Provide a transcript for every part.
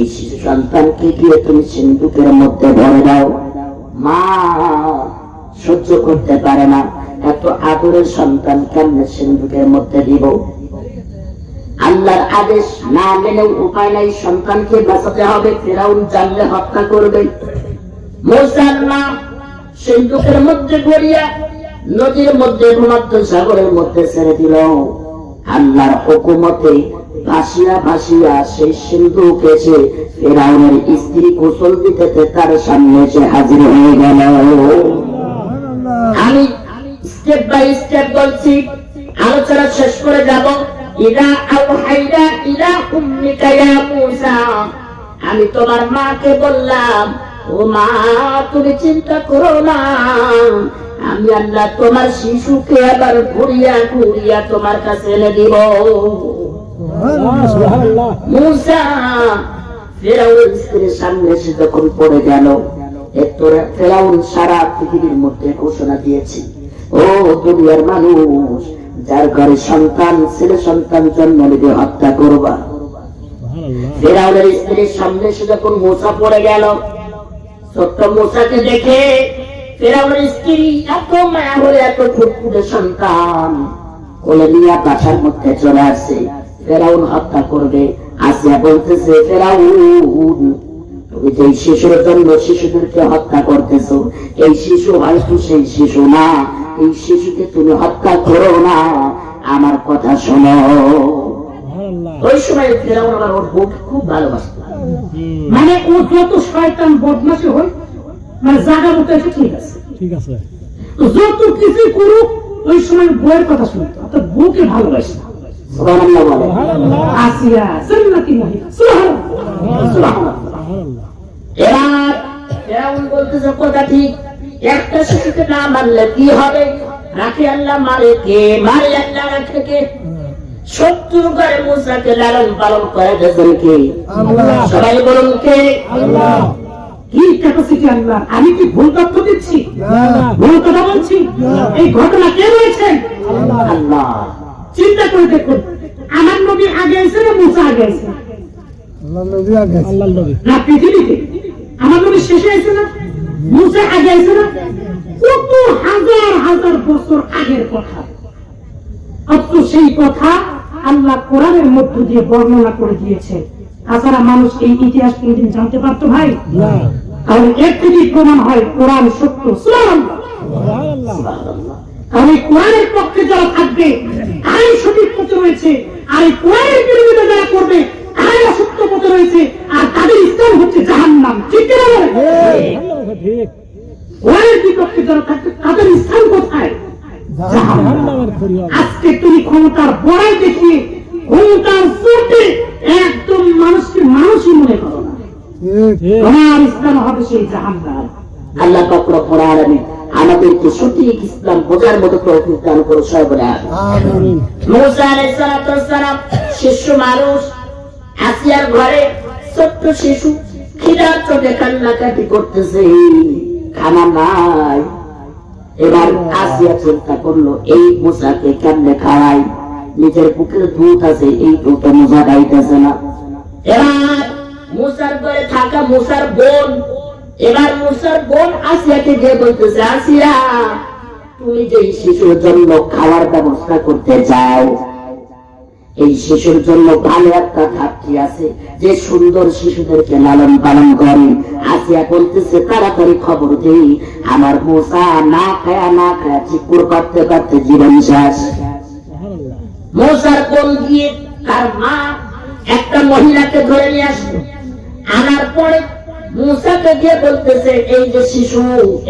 এই শিশু সন্তানকে গিয়ে তুমি সিন্ধুকের মধ্যে ভরে দাও। মা, সহ্য করতে পারে না। এত আদরের সন্তান কেমনে সিন্ধুকের মধ্যে দিব? আল্লাহর আদেশ না মেনে উপায় নাই। সন্তানকে বাঁচাতে হবে। ফেরাউন জানলে হত্যা করবে। মা সিন্ধুকের মধ্যে গড়িয়া নদীর মধ্যে ভূমধ্য সাগরের মধ্যে ছেড়ে দিল। আল্লাহর হুকুমতে ভাসিয়া ভাসিয়া সেই সিন্ধুক এসে ফেরাউনের স্ত্রী গোসল দিতে তার সামনে এসে হাজির হয়ে গেল। আমি স্টেপ বাই স্টেপ বলছি, আলোচনা শেষ করে যাব। ইদা আওহাইদা ইলা উম্মিকা ইয়া মূসা। আমি তোমার মাকে বললাম, ও মা, তুমি চিন্তা করো না। আমি আল্লাহ তোমার শিশুকে আবার ঘুরিয়া ঘুরিয়া তোমার কাছে এনে দিব। মূসা ফেরাউন স্ত্রীর সামনে এসে যখন পড়ে গেল ফেরাউন সারা পৃথিবীর মধ্যে ঘোষণা দিয়েছে ও দুনিয়ার মানুষ যার ঘরে সন্তান ছেলে সন্তান জন্ম নিবে হত্যা করবা। ফেরাউনের স্ত্রীর সামনে এসে যখন মোসা পড়ে গেল ছোট্ট মোসাকে দেখে ফেরাউনের স্ত্রী এত মায়া হলে এত ফুটফুটে সন্তান কোলে নিয়ে বাসার মধ্যে চলে আসে। ফেরাউন হত্যা করবে। আসিয়া বলতেছে ফেরাউন তুমি যে শিশুর জন্য শিশুদেরকে হত্যা করতেছো এই শিশু হয়তো সেই শিশু না। এই শিশুকে তুমি হত্যা করো না। আমার কথা শোনো। ওই সময় ফেরাউন আমার ওর বউকে খুব ভালোবাসত। মানে ও যত শয়তান বদমাসি হয় মানে জায়গা মতো এসে ঠিক আছে। ঠিক আছে। যত কিছু করুক ওই সময় বইয়ের কথা শুনতো অর্থাৎ বউকে ভালোবাসে সুবহানাল্লাহ বলে। আসিয়া জান্নাতি মহিলা। সুবহানাল্লাহ। সুবহানাল্লাহ। সুবহানাল্লাহ ফেরাউন বলতেছে কথা ঠিক। একটা শিশুকে না মারলে কি হবে? রাখে আল্লাহ মারে কে মারে আল্লাহ রাখে কে শত্রু করে মুসাকে লালন পালন করে দেশেন কে? সবাই বলুন কে? কি ক্যাপাসিটি আল্লাহ? আমি কি ভুল তথ্য দিচ্ছি? ভুল কথা বলছি? এই ঘটনা কে রয়েছেন আল্লাহ। করে দেখুন। আমার নবী আগে আছে না মুসা আগে আছে। আল্লাহ নবী। না পৃথিবীতে। আমার নবী শেষে আছে না? মুসা আগে আছে না? কত হাজার হাজার বছর আগের কথা। অথচ সেই কথা আল্লাহ কোরআনের মধ্য দিয়ে বর্ণনা করে দিয়েছে। তাছাড়া মানুষ এই ইতিহাস কোনদিন জানতে পারতো ভাই? না। কারণ এর থেকেই প্রমাণ হয়? কোরআন সত্য? সুবহানাল্লাহ। সুবহানাল্লাহ। কারণ এই কোরআনের পক্ষে যারা থাকবে তারাই সঠিক পথে রয়েছে আর এই কোরআনের বিরোধিতা যারা করবে তারাই অসত্য পথে রয়েছে আর তাদের ইসলাম হচ্ছে জাহান্নাম। ঠিক কিনা কোরআনের বিপক্ষে যারা থাকবে তাদের স্থান কোথায়? আজকে তুমি ক্ষমতার বড়াই দেখিয়ে ক্ষমতার চোটে একদম মানুষকে মানুষই মনে করো না। তোমার ইসলাম হবে সেই জাহান্নাম। আল্লাহ কখনো পড়ার আমাদেরকে সঠিক ইসলাম বোঝার মতো তৌফিক দান করো সবাই আমিন। মুসা শিশু মানুষ আসিয়ার ঘরে ছোট্ট শিশু খিদার চোখে কান্নাকাটি করতেছে। খানা নাই। এবার আসিয়া চিন্তা করল এই মুসাকে কেমনে খাওয়াই? নিজের বুকের দুধ আছে এই দুধ মুসা খাইতেছে না। এবার মুসার ঘরে থাকা মুসার বোন এবার মুসার বোন আসিয়াকে গিয়ে বলতেছে, আসিয়া, তুমি যে শিশুর জন্য খাওয়ার ব্যবস্থা করতে চাও, এই শিশুর জন্য ভালো একটা খাপটি আছে। যে সুন্দর শিশুদেরকে লালন পালন করে, আসিয়া বলতেছে, তাড়াতাড়ি খবর দেই, আমার মোসা না খায়া না খায়া চিকুর করতে করতে জীবন শেষ। মোসার কোন গিয়ে তার মা একটা মহিলাকে ধরে নিয়ে আসলো। আনার পরে মুসাকে গিয়ে বলতেছে, এই যে শিশু,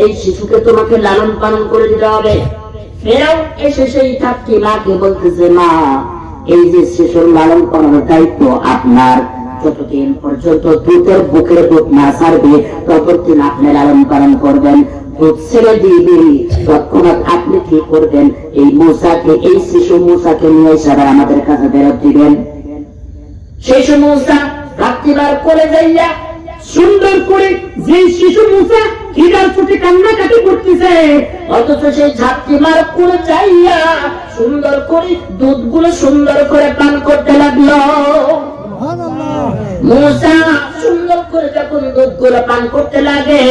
এই শিশুকে তোমাকে লালন পালন করে দিতে হবে। ফেরাও এসে সেই থাকতে মাকে বলতেছে, মা, এই যে শিশুর লালন পালনের দায়িত্ব আপনার, যতদিন পর্যন্ত দুধের বুকের দুধ না ততদিন আপনি লালন পালন করবেন। আপনি কি করবেন? এই মূসাকে, এই শিশু মূসাকে নিয়ে এসে আমাদের কাছে ফেরত দিবেন। সেই সমস্যা রাত্রিবার করে যাইয়া সুন্দর করে যে শিশু মুসা খিদার ছুটে কান্নাকাটি করতেছে। অথচ সেই ছাত্রীমার করে যাইয়া সুন্দর করে দুধগুলো সুন্দর করে পান করতে লাগল। মুসা সুন্দর করে যখন দুধগুলো পান করতে লাগে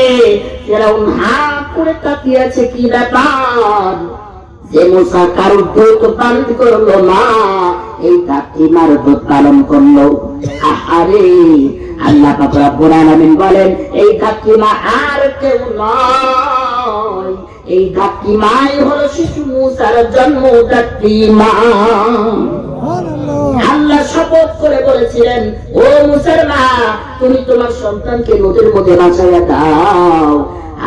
ফেরাউন হা করে তাকিয়ে আছে কি ব্যাপার? যে মুসা কারোর দুধ পান করল না এই কাকিমার দুধ পালন করল। আহারে আল্লাহ পুরাণ আমিন বলেন এই কাকিমা আর কেউ নয়। এই কাকিমাই হলো শিশু মুসার জন্মদাত্রী মা। আল্লাহ শপথ করে বলেছিলেন ও মুসলমা তুমি তোমার সন্তানকে নদীর মধ্যে বাঁচাইয়া দাও।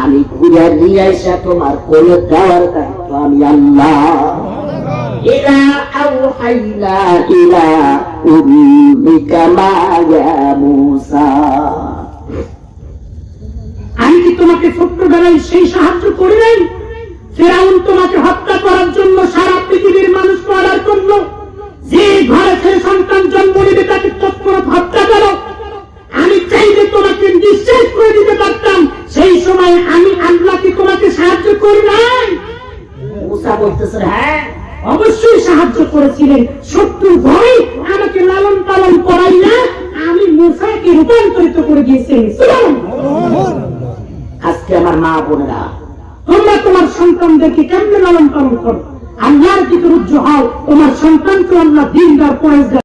আমি ঘুরে নিয়ে এসে তোমার কোলে দেওয়ার দায়িত্ব আমি আল্লাহ। ইলা আউহাইনা ইলা উম্মিকা মা ইয়া মুসা আমি কি তোমাকে ছোট্টবেলায় সেই সাহায্য করি নাই? ফেরাউন তোমাকে হত্যা করার জন্য সারা পৃথিবীর মানুষকে অর্ডার করল যে ঘরে ছেলে সন্তান জন্ম নিবে তাকে তৎক্ষণাৎ হত্যা করো। আমি চাইলে তোমাকে নিশ্চয় করে দিতে পারতাম, সেই সময় আমি আল্লাহ কি তোমাকে সাহায্য করি নাই। মুসা বলতেছে হ্যাঁ অবশ্যই সাহায্য করেছিলেন শত্রু ভয় পালন করাই না, আমি মুসাকে রূপান্তরিত করে দিয়েছি। আজকে আমার মা বোনেরা, তোমরা তোমার সন্তানদেরকে কেমন লালন পালন করো? আল্লাহর কি রুজ্জু হও। তোমার সন্তানকে আল্লাহ দিনদার পরেজগার